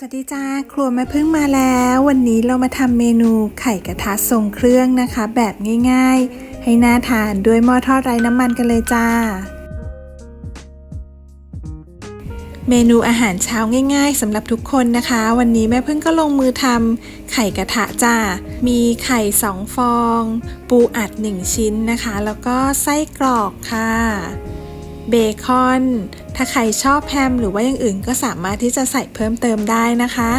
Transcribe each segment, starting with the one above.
สวัสดีจ้าครัวแม่พึ่งมาแล้ว วันนี้เรามาทำเมนูไข่กระทะทรงเครื่องนะคะ แบบง่ายๆ ให้น่าทานด้วยหม้อทอดไร้น้ำมันกันเลยจ้า เมนูอาหารเช้าง่ายๆสำหรับทุกคนนะคะ วันนี้แม่พึ่งก็ลงมือทำไข่กระทะจ้า มีไข่สองฟอง ปูอัด1ชิ้นนะคะ แล้วก็ไส้กรอกค่ะ เบคอน ถ้าใครชอบแฮมหรือว่าอย่างอื่นก็สามารถที่จะใส่เพิ่มเติมได้นะคะ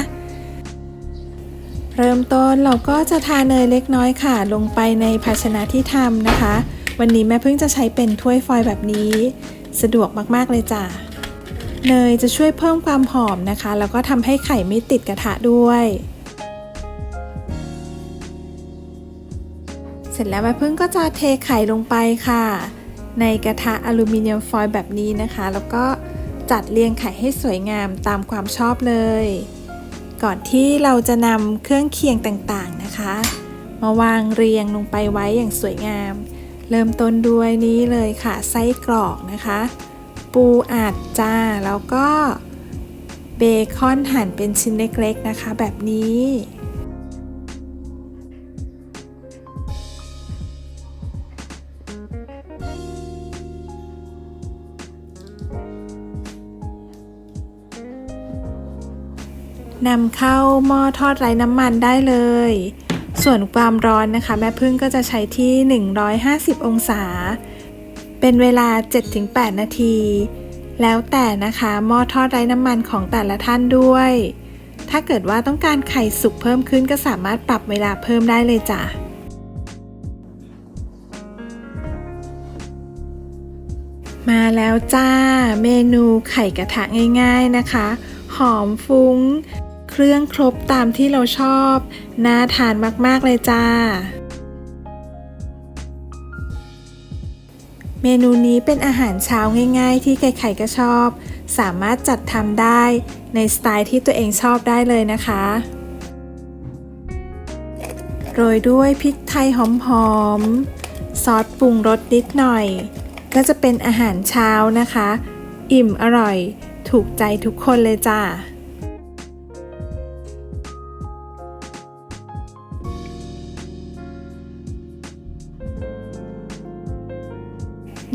เริ่มต้นเราก็จะทาเนยเล็กน้อยค่ะ ลงไปในภาชนะที่ทำนะคะ วันนี้แม่เพิ่งจะใช้เป็นถ้วยฟอยล์แบบนี้ สะดวกมากๆเลยจ้ะเนยจะช่วยเพิ่มความหอมนะคะ แล้วก็ทำให้ไข่ไม่ติดกระทะด้วย เสร็จแล้วแม่พึ่งก็จะเทไข่ลงไปค่ะ ในกระทะอลูมิเนียมฟอยล์แบบนี้นะคะ แล้วก็จัดเรียงไข่ให้สวยงามตามความชอบเลย ก่อนที่เราจะนำเครื่องเคียงต่างๆนะคะ มาวางเรียงลงไปไว้อย่างสวยงาม เริ่มต้นด้วยนี้เลยค่ะ ไส้กรอกนะคะ ปูอัดจ้า แล้วก็เบคอนหั่นเป็นชิ้นเล็กๆนะคะ แบบนี้ นำเข้าหม้อทอดไร้น้ำมันได้เลย ส่วนความร้อนนะคะ แม่พึ่งก็จะใช้ที่ 150 องศา เป็นเวลา 7-8 นาที แล้วแต่นะคะหม้อทอดไร้น้ำมันของแต่ละท่านด้วย ถ้าเกิดว่าต้องการไข่สุกเพิ่มขึ้นก็สามารถปรับเวลาเพิ่มได้เลยจ้ะมาแล้วจ้า เมนูไข่กระทะง่าย ๆนะคะ หอมฟุง้ง เครื่องครบตามที่เราชอบ น่าทานมาก ๆ เลยจ้า เมนูนี้เป็นอาหารเช้าง่าย ๆ ที่ใครๆก็ชอบ สามารถจัดทำได้ในสไตล์ที่ตัวเองชอบได้เลยนะคะโรยด้วยพริกไทยหอมๆ ซอสปรุงรสนิดหน่อย ก็จะเป็นอาหารเช้านะคะ อิ่มอร่อย ถูกใจทุกคนเลยจ้า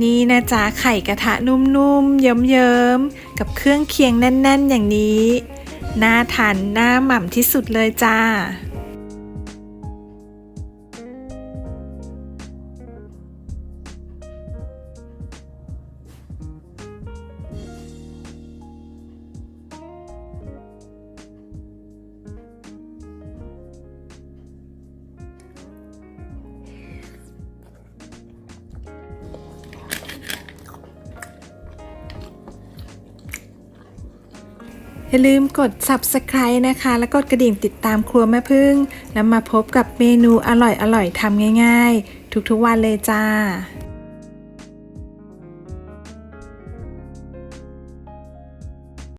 นี่นะจ๊ะไข่กระทะนุ่มๆ เยิ้มๆ กับเครื่องเคียงแน่น ๆ อย่างนี้ น่าทานน่าหม่ำที่สุดเลยจ้า อย่าลืมกด subscribe นะคะ แล้วกดกระดิ่งติดตามครัวแม่พึ่ง แล้วมาพบกับเมนูอร่อยๆทำง่าย ๆ ทุกๆวันเลยจ้า